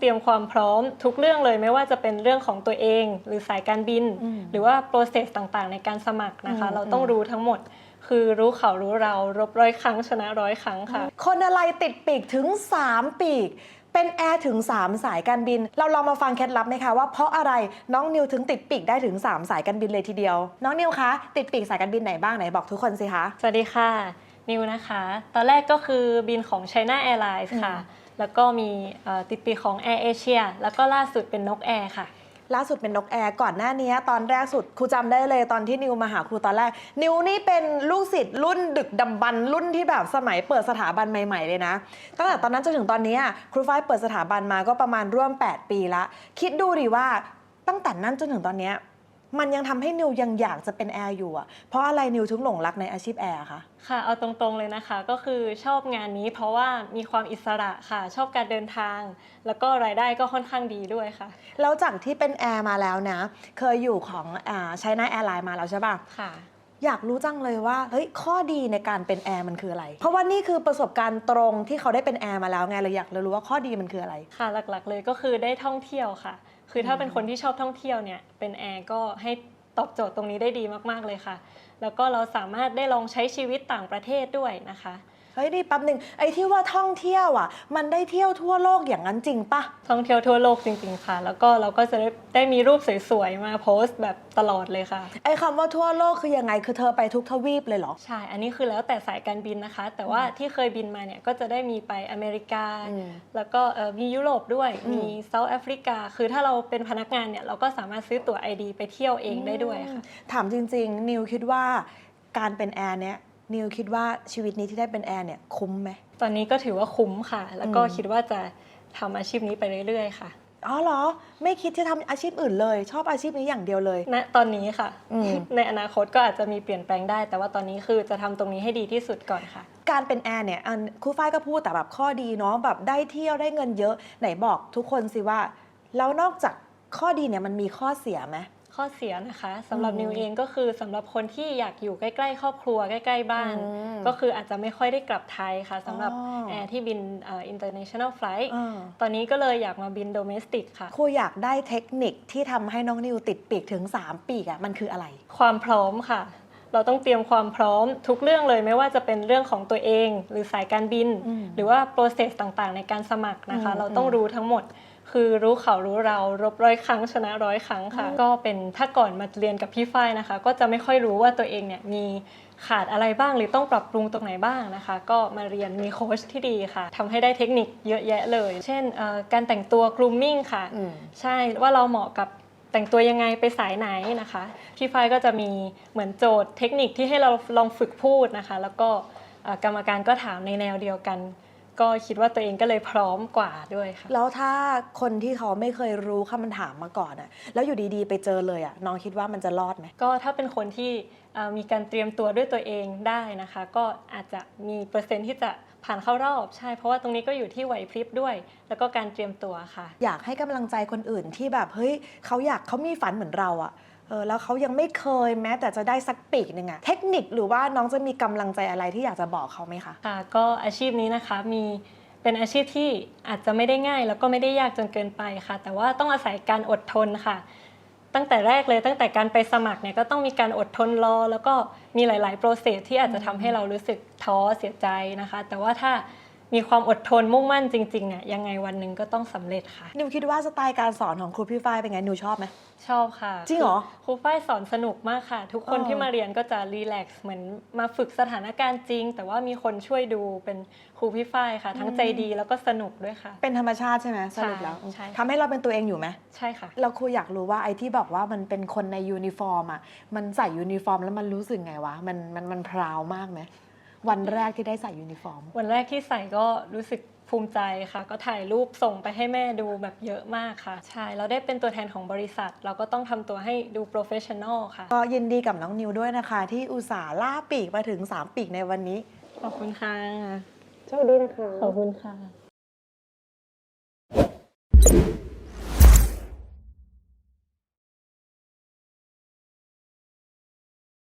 เตรียมความพร้อมทุกเรื่องเลยไม่ว่าจะเป็นเรื่องของตัวเอง หรือสายการบินอืมหรือว่า process ต่างๆ ในการสมัครนะคะอืมเราต้องรู้ทั้งหมด คือรู้เขารู้เรารบร้อยครั้งชนะร้อยครั้งค่ะ คนอะไรติดปีกถึง 3 ปีก เป็นแอร์ถึง 3 สายการบิน เราลองมาฟังเคล็ดลับไหมคะว่าเพราะอะไรน้องนิวถึงติดปีกได้ถึง 3 สายการบินเลยทีเดียว น้องนิวคะติดปีกสายการบินไหนบ้างไหนบอกทุกคนสิคะสวัสดีค่ะ นิวนะคะ ตอนแรกก็คือบินของ China Airlines ค่ะอืมแล้วก็มีเอ่อติดปีกของ Air Asia แล้วก็ล่าสุดเป็นนกแอร์ค่ะ ล่าสุดเป็นนกแอร์ก่อนหน้านี้ตอนแรกสุดครูจำได้เลยตอนที่นิวมาหาครูตอนแรก นิวนี่เป็นลูกศิษย์รุ่นดึกดำบรรพ์รุ่นที่แบบสมัยเปิดสถาบันใหม่ ๆ เลยนะ ตั้งแต่ตอนนั้นจนถึงตอนนี้อะครูฝ้ายเปิดสถาบันมาก็ประมาณร่วม 8 ปีละ คิดดูดิว่าตั้งแต่นั้นจนถึงตอนเนี้ย มันยังทำให้นิวยังอยากจะเป็นแอร์อยู่อะเพราะอะไรนิวถึงหลงรักในอาชีพแอร์คะค่ะ เอาตรงๆเลยนะคะ ก็คือชอบงานนี้เพราะว่ามีความอิสระค่ะ ชอบการเดินทาง แล้วก็รายได้ก็ค่อนข้างดีด้วยค่ะ แล้วจากที่เป็นแอร์มาแล้วนะ เคยอยู่ของใช้นาแอร์ไลน์มาแล้วใช่ปะค่ะอยากรู้จังเลยว่าเฮ้ยข้อดีในการเป็นแอร์มันคืออะไร เพราะว่านี่คือประสบการณ์ตรงที่เขาได้เป็นแอร์มาแล้วไงเลยอยากรู้ว่าข้อดีมันคืออะไรค่ะหลักๆ เลยก็คือได้ท่องเที่ยวค่ะ คือถ้าเป็นคนที่ชอบท่องเที่ยวเนี่ยเป็นแอร์ก็ให้ตอบโจทย์ตรงนี้ได้ดีมากๆเลยค่ะ แล้วก็เราสามารถได้ลองใช้ชีวิตต่างประเทศด้วยนะคะ ฮ้ยนี่แป๊บหนึ่งไอ้ที่ว่าท่องเที่ยวอะ มันได้เที่ยวทั่วโลกอย่างนั้นจริงปะท่องเที่ยวทั่วโลกจริงๆค่ะ แล้วก็เราก็จะได้ได้มีรูปสวยๆมาโพสต์แบบตลอดเลยค่ะ ไอ้คำว่าทั่วโลกคือยังไงคือเธอไปทุกทวีปเลยเหรอ ใช่ อันนี้คือแล้วแต่สายการบินนะคะ แต่ว่าที่เคยบินมาเนี่ยก็จะได้มีไปอเมริกา อืม แล้วก็เอ่อมียุโรปด้วยอืมมีเซาท์แอฟริกา คือถ้าเราเป็นพนักงานเนี่ยเราก็สามารถซื้อตั๋ว ID ไปเที่ยวเองได้ด้วยค่ะ ถามจริงๆ นิวคิดว่าการเป็นแอร์เนี้ย นิวคิดว่าชีวิตนี้ที่ได้เป็นแอร์เนี่ยคุ้มไหมตอนนี้ก็ถือว่าคุ้มค่ะ แล้วก็อืมคิดว่าจะทำอาชีพนี้ไปเรื่อยๆค่ะอ๋อเหรอ ไม่คิดจะทำอาชีพอื่นเลย ชอบอาชีพนี้อย่างเดียวเลยณตอนนี้ค่ะอืมในอนาคตก็อาจจะมีเปลี่ยนแปลงได้ แต่ว่าตอนนี้คือจะทำตรงนี้ให้ดีที่สุดก่อนค่ะ การเป็นแอร์เนี่ยอันครูฝ้ายก็พูดแต่แบบข้อดีเนาะแบบได้เที่ยวได้เงินเยอะไหนบอกทุกคนสิว่า แล้วนอกจากข้อดีเนี่ยมันมีข้อเสียไหม ข้อเสียนะคะสำหรับอืมนิวเองก็คือสำหรับคนที่อยากอยู่ใกล้ๆ ครอบครัวใกล้ ๆ บ้านอืมก็คืออาจจะไม่ค่อยได้กลับไทยค่ะสำหรับอ๋อแอร์ที่บินเอ่อ international flight อ่าตอนนี้ก็เลยอยากมาบิน domestic ค่ะครูอยากได้เทคนิคที่ทำให้น้องนิวติดปีกถึง 3 ปีกอะมันคืออะไร ความพร้อมค่ะเราต้องเตรียมความพร้อมทุกเรื่องเลยไม่ว่าจะเป็นเรื่องของตัวเอง หรือสายการบินอืมหรือว่า process ต่างๆ ในการสมัครนะคะอืมเราต้องรู้ทั้งหมด คือรู้เขารู้เรารบร้อยครั้งชนะร้อยครั้งค่ะอืมก็เป็นถ้าก่อนมาเรียนกับพี่ฝ้ายนะคะ ก็จะไม่ค่อยรู้ว่าตัวเองเนี่ยมีขาดอะไรบ้างหรือต้องปรับปรุงตรงไหนบ้างนะคะ ก็มาเรียนมีโค้ชที่ดีค่ะทำให้ได้เทคนิคเยอะแยะเลย เช่นเอ่อการแต่งตัว grooming ค่ะอืมใช่ว่าเราเหมาะกับแต่งตัวยังไงไปสายไหนนะคะพี่ฝ้ายก็จะมีเหมือนโจทย์เทคนิคที่ให้เราลองฝึกพูดนะคะ แล้วก็เอ่อกรรมการก็ถามในแนวเดียวกัน ก็คิดว่าตัวเองก็เลยพร้อมกว่าด้วยค่ะ แล้วถ้าคนที่เขาไม่เคยรู้คำถามมาก่อนอะแล้วอยู่ดีๆ ไปเจอเลยอะน้องคิดว่ามันจะรอดไหมก็ถ้าเป็นคนที่เอ่อมีการเตรียมตัวด้วยตัวเองได้นะคะ ก็อาจจะมีเปอร์เซ็นต์ที่จะผ่านเข้ารอบใช่ เพราะว่าตรงนี้ก็อยู่ที่ไหวพริบด้วย แล้วก็การเตรียมตัวค่ะ อยากให้กำลังใจคนอื่นที่แบบเฮ้ยเขาอยากเขามีฝันเหมือนเราอะ เออแล้วเขายังไม่เคยแม้แต่จะได้สักปีกหนึ่งอะเทคนิคหรือว่าน้องจะมีกำลังใจอะไรที่อยากจะบอกเขาไหมคะค่ะก็อาชีพนี้นะคะมีเป็นอาชีพที่อาจจะไม่ได้ง่าย แล้วก็ไม่ได้ยากจนเกินไปค่ะ แต่ว่าต้องอาศัยการอดทนค่ะ ตั้งแต่แรกเลยตั้งแต่การไปสมัครเนี่ยก็ต้องมีการอดทนรอ แล้วก็มีหลาย ๆ โปรเซสที่อาจจะทำให้เรารู้สึกท้อเสียใจนะคะ แต่ว่าถ้า มีความอดทนมุ่งมั่นจริงๆเนี่ยยังไงวันหนึ่งก็ต้องสำเร็จค่ะ นิวคิดว่าสไตล์การสอนของครูพี่ฝ้ายเป็นไงนิวชอบไหม ชอบค่ะจริงเหรอครูฝ้ายสอนสนุกมากค่ะ ทุกคนเออ ที่มาเรียนก็จะรีแลกซ์เหมือนมาฝึกสถานการณ์จริง แต่ว่ามีคนช่วยดูเป็นครูพี่ฝ้ายค่ะ ทั้งใจดีแล้วก็สนุกด้วยค่ะ เป็นธรรมชาติใช่ไหมสรุปแล้วใช่ ทำให้เราเป็นตัวเองอยู่ไหม ใช่ค่ะ เราครูอยากรู้ว่าไอ้ที่บอกว่ามันเป็นคนในยูนิฟอร์มอะ มันใส่ยูนิฟอร์มแล้วมันรู้สึกไงวะ มันมันมันพราวมากไหม วันแรกที่ได้ใส่ยูนิฟอร์ม วันแรกที่ใส่ก็รู้สึกภูมิใจค่ะ ก็ถ่ายรูปส่งไปให้แม่ดูแบบเยอะมากค่ะ ใช่เราได้เป็นตัวแทนของบริษัท เราก็ต้องทำตัวให้ดูโปรเฟชชั่นอลค่ะ ก็ยินดีกับน้องนิวด้วยนะคะ ที่อุตส่าห์ล่าปีกมาถึง 3 ปีกในวันนี้ ขอบคุณค่ะ โชคดีนะคะ ขอบคุณค่ะ